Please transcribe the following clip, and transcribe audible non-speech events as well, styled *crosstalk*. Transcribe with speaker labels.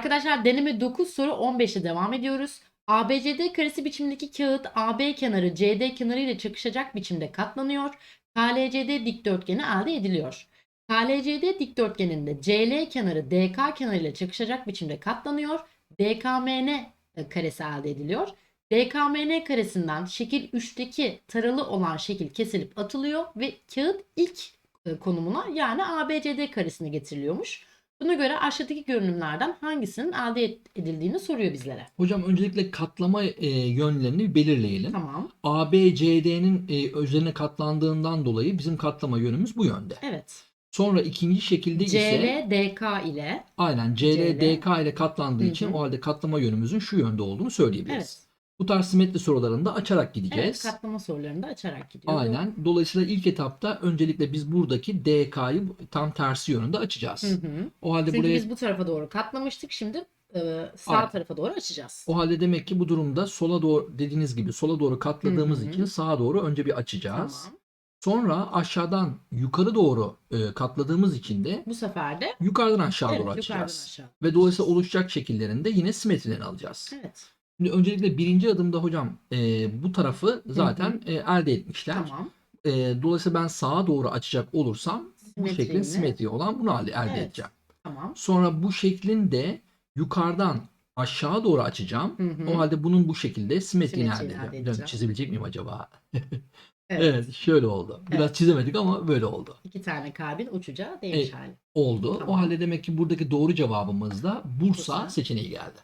Speaker 1: Arkadaşlar deneme 9 soru 15'e devam ediyoruz. ABCD karesi biçimdeki kağıt AB kenarı CD kenarı ile çakışacak biçimde katlanıyor. KLCD dikdörtgeni elde ediliyor. KLCD dikdörtgeninde CL kenarı DK kenarı ile çakışacak biçimde katlanıyor. DKMN e, karesi elde ediliyor. DKMN karesinden şekil 3'teki taralı olan şekil kesilip atılıyor ve kağıt ilk e, konumuna yani ABCD karesine getiriliyormuş. Buna göre aşağıdaki görünümlerden hangisinin elde edildiğini soruyor bizlere.
Speaker 2: Hocam öncelikle katlama e, yönlerini belirleyelim.
Speaker 1: Tamam.
Speaker 2: ABCD'nin e, üzerine katlandığından dolayı bizim katlama yönümüz bu yönde.
Speaker 1: Evet.
Speaker 2: Sonra ikinci şekilde ise
Speaker 1: CL DK ile
Speaker 2: aynen
Speaker 1: CL.
Speaker 2: CLDK ile katlandığı
Speaker 1: Hı
Speaker 2: için o halde katlama yönümüzün şu yönde olduğunu söyleyebiliriz.
Speaker 1: evet.
Speaker 2: Bu tarz simetri sorularında açarak
Speaker 1: Evet,
Speaker 2: gideceğiz.
Speaker 1: katlama sorularını da açarak gidiyor.
Speaker 2: Aynen. Dolayısıyla ilk etapta öncelikle biz buradaki DK'yı tam tersi yönünde açacağız.
Speaker 1: Hı hı.
Speaker 2: O halde
Speaker 1: Çünkü
Speaker 2: buraya
Speaker 1: biz bu tarafa doğru katlamıştık. Şimdi e, sağ
Speaker 2: Aynen.
Speaker 1: tarafa doğru açacağız.
Speaker 2: o halde demek ki bu durumda sola doğru dediğiniz gibi sola doğru katladığımız
Speaker 1: Hı hı.
Speaker 2: için sağa doğru önce bir açacağız.
Speaker 1: Tamam.
Speaker 2: Sonra aşağıdan yukarı doğru e, katladığımız için de
Speaker 1: Bu sefer de
Speaker 2: yukarıdan aşağı
Speaker 1: evet,
Speaker 2: doğru
Speaker 1: yukarıdan
Speaker 2: açacağız.
Speaker 1: aşağı.
Speaker 2: Ve dolayısıyla oluşacak şekillerinde yine simetrilerini alacağız.
Speaker 1: Evet.
Speaker 2: Şimdi öncelikle birinci adımda hocam e, bu tarafı zaten e, elde etmişler.
Speaker 1: Tamam.
Speaker 2: E, dolayısıyla ben sağa doğru açacak olursam bu şeklin simetri olan bunu elde
Speaker 1: Evet.
Speaker 2: edeceğim.
Speaker 1: Tamam.
Speaker 2: Sonra bu şeklin de yukarıdan aşağı doğru açacağım.
Speaker 1: Hı hı.
Speaker 2: O halde bunun bu şekilde simetriğini elde
Speaker 1: Simetriğini elde
Speaker 2: edeceğim. Çizebilecek miyim acaba? *laughs*
Speaker 1: Evet.
Speaker 2: Evet, şöyle oldu. Biraz çizemedik ama böyle oldu.
Speaker 1: İki tane kalbin uçacağı değmiş
Speaker 2: Evet.
Speaker 1: hali.
Speaker 2: Oldu.
Speaker 1: Tamam.
Speaker 2: O halde demek ki buradaki doğru cevabımız da Bursa
Speaker 1: Bursa.
Speaker 2: seçeneği geldi.